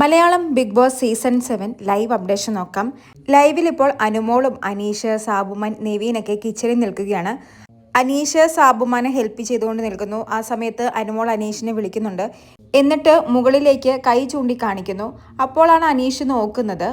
Malayalam Bigg Boss season seven live updation നോക്കാം. ലൈവിൽ ഇപ്പോൾ അനുമോളും അനീഷ് സാബുമാൻ നെവീനൊക്കെ കിച്ചണിൽ നിൽക്കുകയാണ്. അനീഷ് സാബുമാനെ ഹെൽപ്പ് ചെയ്തുകൊണ്ട് നിൽക്കുന്നു. ആ സമയത്ത് അനുമോൾ അനീഷിനെ വിളിക്കുന്നുണ്ട്. എന്നിട്ട് മുകളിലേക്ക് കൈ ചൂണ്ടിക്കാണിക്കുന്നു. അപ്പോഴാണ് അനീഷ് നോക്കുന്നത്.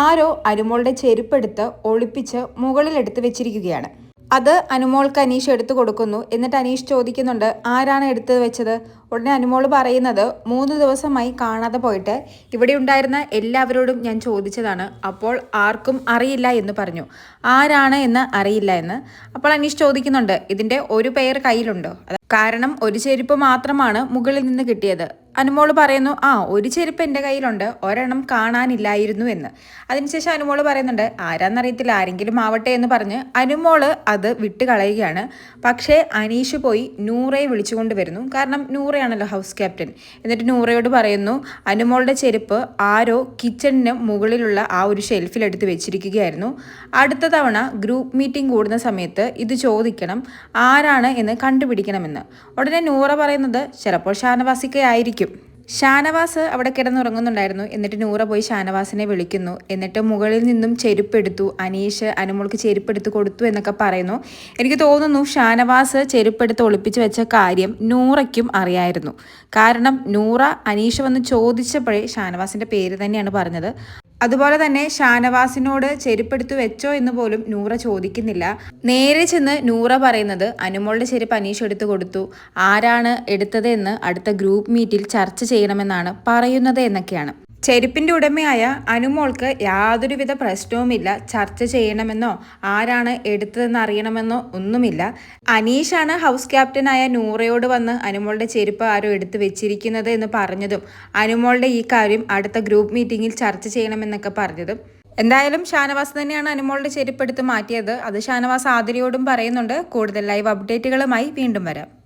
ആരോ അനുമോളുടെ ചെരുപ്പെടുത്ത് ഒളിപ്പിച്ച് മുകളിലെടുത്ത് വെച്ചിരിക്കുകയാണ്. അത് അനുമോൾക്ക് അനീഷ് എടുത്തു കൊടുക്കുന്നു. എന്നിട്ട് അനീഷ് ചോദിക്കുന്നുണ്ട് ആരാണ് എടുത്തു വെച്ചത്? ഉടനെ അനുമോൾ പറയുന്നത് മൂന്ന് ദിവസമായി കാണാതെ പോയിട്ട് ഇവിടെ ഉണ്ടായിരുന്ന എല്ലാവരോടും ഞാൻ ചോദിച്ചതാണ്. അപ്പോൾ ആർക്കും അറിയില്ല എന്ന് പറഞ്ഞു. ആരാണ് എന്ന് അറിയില്ല എന്ന്. അപ്പോൾ അനീഷ് ചോദിക്കുന്നുണ്ട് ഇതിന്റെ ഒരു പേർ കയ്യിലുണ്ടോ? കാരണം ഒരു ചെരുപ്പ് മാത്രമാണ് മുകളിൽ നിന്ന് കിട്ടിയത്. അനുമോൾ പറയുന്നു ആ ഒരു ചെരുപ്പ് എന്റെ കയ്യിലുണ്ട് ഒരെണ്ണം കാണാനില്ലായിരുന്നു എന്ന്. അതിനുശേഷം അനുമോൾ പറയുന്നുണ്ട് ആരാന്നറിയത്തില്ല ആരെങ്കിലും ആവട്ടെ എന്ന് പറഞ്ഞ് അനുമോൾ അത് വിട്ട് കളയുകയാണ്. പക്ഷേ അനീഷ് പോയി നൂറയെ വിളിച്ചുകൊണ്ട് വരുന്നു. കാരണം നൂറയാണല്ലോ ഹൗസ് ക്യാപ്റ്റൻ. എന്നിട്ട് നൂറയോട് പറയുന്നു അനുമോളുടെ ചെരുപ്പ് ആരോ കിച്ചണിന് മുകളിലുള്ള ആ ഒരു ഷെൽഫിൽ എടുത്ത് വെച്ചിരിക്കുകയായിരുന്നു. അടുത്ത തവണ ഗ്രൂപ്പ് മീറ്റിംഗ് കൂടുന്ന സമയത്ത് ഇത് ചോദിക്കണം ആരാണ് എന്ന് കണ്ടുപിടിക്കണമെന്ന്. ഉടനെ നൂറ പറയുന്നത് ചിലപ്പോൾ ഷാനവാസിക്ക ആയിരിക്കും. ഷാനവാസ് അവിടെ കിടന്നുറങ്ങുന്നുണ്ടായിരുന്നു. എന്നിട്ട് നൂറ പോയി ഷാനവാസിനെ വിളിക്കുന്നു. എന്നിട്ട് മുകളിൽ നിന്നും ചെരുപ്പെടുത്തു. അനീഷ് അനുമോൾക്ക് ചെരുപ്പെടുത്ത് കൊടുത്തു എന്നൊക്കെ പറയുന്നു. എനിക്ക് തോന്നുന്നു ഷാനവാസ് ചെരുപ്പെടുത്ത് ഒളിപ്പിച്ച് വെച്ച കാര്യം നൂറയ്ക്കും അറിയായിരുന്നു. കാരണം നൂറ അനീഷ് വന്ന് ചോദിച്ചപ്പോഴേ ഷാനവാസിന്റെ പേര് തന്നെയാണ് പറഞ്ഞത്. അതുപോലെ തന്നെ ഷാനവാസിനോട് ചെരുപ്പെടുത്തു വെച്ചോ എന്ന് പോലും നൂറ ചോദിക്കുന്നില്ല. നേരെ ചെന്ന് നൂറ പറയുന്നത് അനുമോളുടെ ചെരുപ്പ് അനീഷ് എടുത്തു കൊടുത്തു. ആരാണ് എടുത്തത് എന്ന് അടുത്ത ഗ്രൂപ്പ് മീറ്റിൽ ചർച്ച ചെയ്യണമെന്നാണ് പറയുന്നത് എന്നൊക്കെയാണ്. ചെരുപ്പിന്റെ ഉടമയായ അനുമോൾക്ക് യാതൊരുവിധ പ്രശ്നവുമില്ല. ചർച്ച ചെയ്യണമെന്നോ ആരാണ് എടുത്തതെന്ന് അറിയണമെന്നോ ഒന്നുമില്ല. അനീഷാണ് ഹൗസ് ക്യാപ്റ്റനായ നൂറയോട് വന്ന് അനുമോളുടെ ചെരുപ്പ് ആരോ എടുത്തു വെച്ചിരിക്കുന്നത് എന്ന് പറഞ്ഞതും അനുമോളുടെ ഈ കാര്യം അടുത്ത ഗ്രൂപ്പ് മീറ്റിംഗിൽ ചർച്ച ചെയ്യണമെന്നൊക്കെ പറഞ്ഞതും. എന്തായാലും ഷാനവാസ് തന്നെയാണ് അനുമോളുടെ ചെരുപ്പ് എടുത്ത് മാറ്റിയത്. അത് ഷാനവാസ് ആതിരയോടും പറയുന്നുണ്ട്. കൂടുതൽ ലൈവ് അപ്ഡേറ്റുകളുമായി വീണ്ടും വരാം.